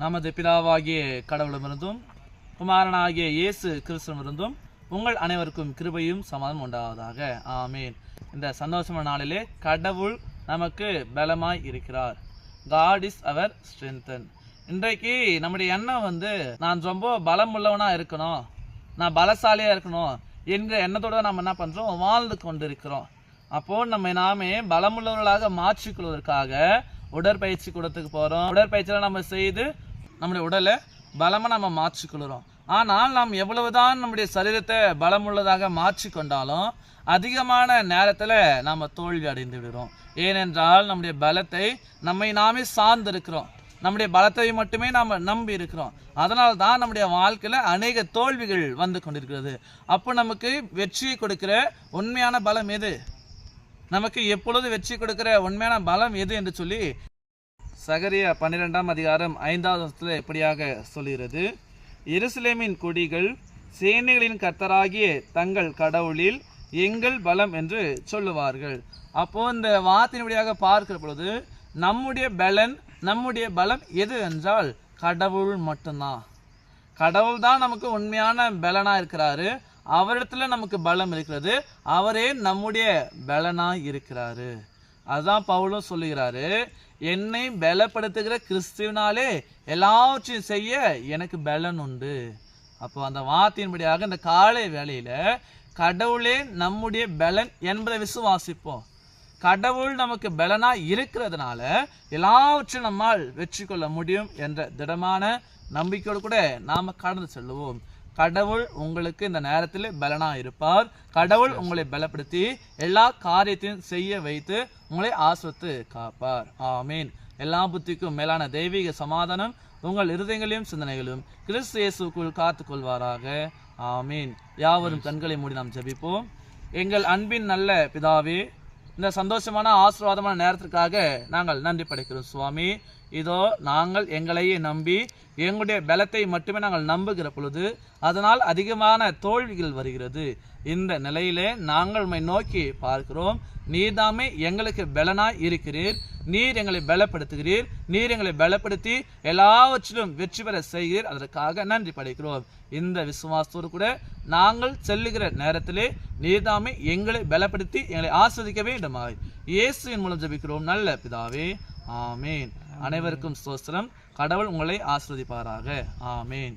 நமது பிதாவாகிய கடவுளமிருந்தும் குமாரனாகிய இயேசு கிறிஸ்துவிலிருந்தும் உங்கள் அனைவருக்கும் கிருபையும் சமாதம் உண்டாவதாக. ஆமீன். இந்த சந்தோஷமான நாளிலே கடவுள் நமக்கு பலமாய் இருக்கிறார். காட் இஸ் அவர் ஸ்ட்ரென்தன் இன்றைக்கு நம்முடைய எண்ணம் வந்து நான் ரொம்ப பலம் உள்ளவனா இருக்கணும் நான் பலசாலியா இருக்கணும் என்கிற எண்ணத்தோட நம்ம என்ன பண்றோம் வாழ்ந்து கொண்டிருக்கிறோம். அப்போ நம்ம நாமே பலமுள்ளவர்களாக மாற்றிக்கொள்வதற்காக உடற்பயிற்சி கூடத்துக்கு போறோம். உடற்பயிற்சியெல்லாம் நம்ம செய்து நம்முடைய உடலை பலமாக நம்ம மாற்றிக்கொள்கிறோம் ஆனால் நாம் எவ்வளவுதான் நம்முடைய சரீரத்தை பலமுள்ளதாக மாற்றிக்கொண்டாலும் அதிகமான நேரத்தில் நாம் தோல்வி அடைந்து விடுறோம் ஏனென்றால் நம்முடைய பலத்தை நம்மை நாமே சார்ந்திருக்கிறோம். நம்முடைய பலத்தை மட்டுமே நாம் நம்பி இருக்கிறோம். அதனால் தான் நம்முடைய வாழ்க்கையில் அநேக தோல்விகள் வந்து கொண்டிருக்கிறது. அப்போ நமக்கு வெற்றியை கொடுக்கிற உண்மையான பலம் எது? நமக்கு எப்பொழுது வெற்றி கொடுக்கிற உண்மையான பலம் எது என்று சொல்லி சகரிய பன்னிரெண்டாம் அதிகாரம் ஐந்தாவது வசத்தில் எப்படியாக சொல்கிறது. எருசலேமின் குடிகள் சேனைகளின் கர்த்தராகிய தங்கள் கடவுளில் எங்கள் பலம் என்று சொல்லுவார்கள். அப்போது இந்த வார்த்தையின் வழியாக பார்க்கிற பொழுது நம்முடைய பலன் நம்முடைய பலம் எது என்றால் கடவுள் மட்டும்தான். கடவுள் தான் நமக்கு உண்மையான பலனாக இருக்கிறாரு. அவரிடத்துல நமக்கு பலம் இருக்கிறது. அவரே நம்முடைய பலனாக இருக்கிறாரு. அதுதான் பவுலும் சொல்லுகிறாரு என்னை பலப்படுத்துகிற கிறிஸ்துவினாலே எல்லாவற்றையும் செய்ய எனக்கு பலன் உண்டு. அப்போ அந்த வார்த்தையின்படியாக இந்த காலை வேலையில் கடவுளே நம்முடைய பலன் என்பதை விசுவாசிப்போம். கடவுள் நமக்கு பலனா இருக்கிறதுனால எல்லாவற்றையும் நம்மால் வெற்றி கொள்ள முடியும் என்ற திடமான நம்பிக்கையோடு கூட நாம் கடந்து செல்லுவோம். கடவுள் உங்களுக்கு இந்த நேரத்தில் பலனா இருப்பார் கடவுள் உங்களை பலப்படுத்தி எல்லா காரியத்தையும் செய்ய வைத்து உங்களை ஆஸ்வத்து காப்பார். ஆமீன். எல்லா புத்திக்கும் மேலான தெய்வீக சமாதானம் உங்கள் இருதயங்களையும் சிந்தனைகளும் கிறிஸ்து இயேசுக்குள் காத்துக் கொள்வாராக. ஆமீன். யாவரும் கண்களை மூடி நாம் ஜெபிப்போம். எங்கள் அன்பின் நல்ல பிதாவே இந்த சந்தோஷமான ஆசீர்வாதமான நேரத்திற்காக நாங்கள் நன்றி படைக்கிறோம் சுவாமி. இதோ நாங்கள் எங்களையே நம்பி எங்களுடைய பலத்தை மட்டுமே நாங்கள் நம்புகிற பொழுது அதனால் அதிகமான தோல்விகள் வருகிறது. இந்த நிலையிலே நாங்கள் உம்மை நோக்கி பார்க்கிறோம். நீதாமே எங்களுக்கு பலனாய் இருக்கிறீர். நீர் எங்களை பலப்படுத்துகிறீர். நீர் எங்களை பலப்படுத்தி எல்லாவற்றிலும் வெற்றி பெற செய்கிறீர். அதற்காக நன்றி படைக்கிறோம். இந்த விசுவாசத்தோடு கூட நாங்கள் செல்லுகிற நேரத்திலே நீதாமே எங்களை பலப்படுத்தி எங்களை ஆஸ்வதிக்க வேண்டுமாய். இயேசுவின் மூலம் ஜபிக்கிறோம். நல்ல பிதாவே ஆமேன். அனைவருக்கும் சோஸ்திரம் கடவுள் உங்களை ஆஸ்வதிப்பாராக. ஆமேன்.